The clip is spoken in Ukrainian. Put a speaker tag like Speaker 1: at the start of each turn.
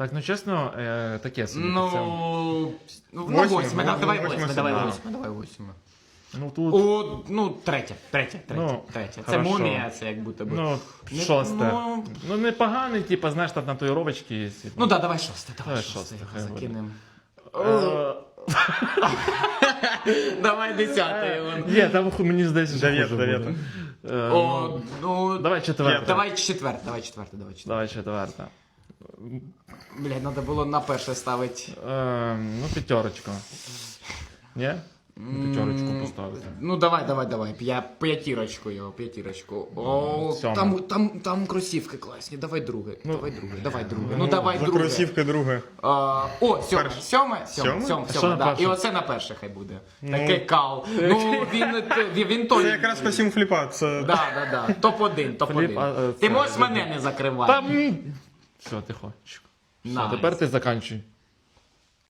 Speaker 1: Так, ну чесно, е, таке собі. Це-
Speaker 2: Ну, ну
Speaker 3: Восьме,
Speaker 2: восьме, да,
Speaker 3: ну,
Speaker 2: давай
Speaker 3: восьме
Speaker 2: восьме, давай восьме, давай восьме.
Speaker 1: ну тут,
Speaker 2: О, ну, третє, третє, третє,
Speaker 1: Ну,
Speaker 2: третє. Це
Speaker 1: хорошо.
Speaker 2: мумія, це як будто би.
Speaker 1: ну,
Speaker 2: Не-
Speaker 1: шосте.
Speaker 2: ну-
Speaker 1: Ну, непоганий, типу, знаєш, там татуїровочки є.
Speaker 2: Ну да, давай шосте, давай,
Speaker 1: Давай
Speaker 2: шосте,
Speaker 1: шосте,
Speaker 2: його
Speaker 1: хай буде.
Speaker 2: закинемо.
Speaker 1: Е,
Speaker 2: Давай десяте.
Speaker 1: Є, там ху- мені здається, що
Speaker 3: Дев'яте,
Speaker 1: хуже
Speaker 3: дев'яте.
Speaker 1: буде. Е,
Speaker 2: О, ну,
Speaker 1: Давай четверте.
Speaker 2: Давай четверте, давай четверте, давай четверте.
Speaker 1: Давай четверте.
Speaker 2: Блядь, треба було на перше ставити.
Speaker 1: Е, ну, п'ятерочку. Ні? Ну, П'ятерочку поставити.
Speaker 2: Ну давай, давай, давай. П'я, п'ятірочку його, п'ятірочку. О, там, там, там кросівки класні. Давай друге. давай друге, давай друге. Ну, давай
Speaker 3: За
Speaker 2: друге.
Speaker 3: кросівки друге.
Speaker 2: А, о, сьоме,
Speaker 3: Перше.
Speaker 2: сьоме, сьоме,
Speaker 3: Сьоме?
Speaker 2: сьоме,
Speaker 1: А що
Speaker 2: сьоме,
Speaker 1: на
Speaker 2: да.
Speaker 1: перше?
Speaker 2: І оце на перше хай буде. Такий кал. Ну, він, він, він той.
Speaker 3: Це якраз по сім фліпа. Це...
Speaker 2: Да, да, да. Топ-1, топ-1.
Speaker 1: Фліп, а, е,
Speaker 2: Ти
Speaker 1: це-
Speaker 2: можеш мене не закривати.
Speaker 1: Там... Все, тихо. хочеш? Все,
Speaker 2: Найс.
Speaker 1: тепер ти заканчуй.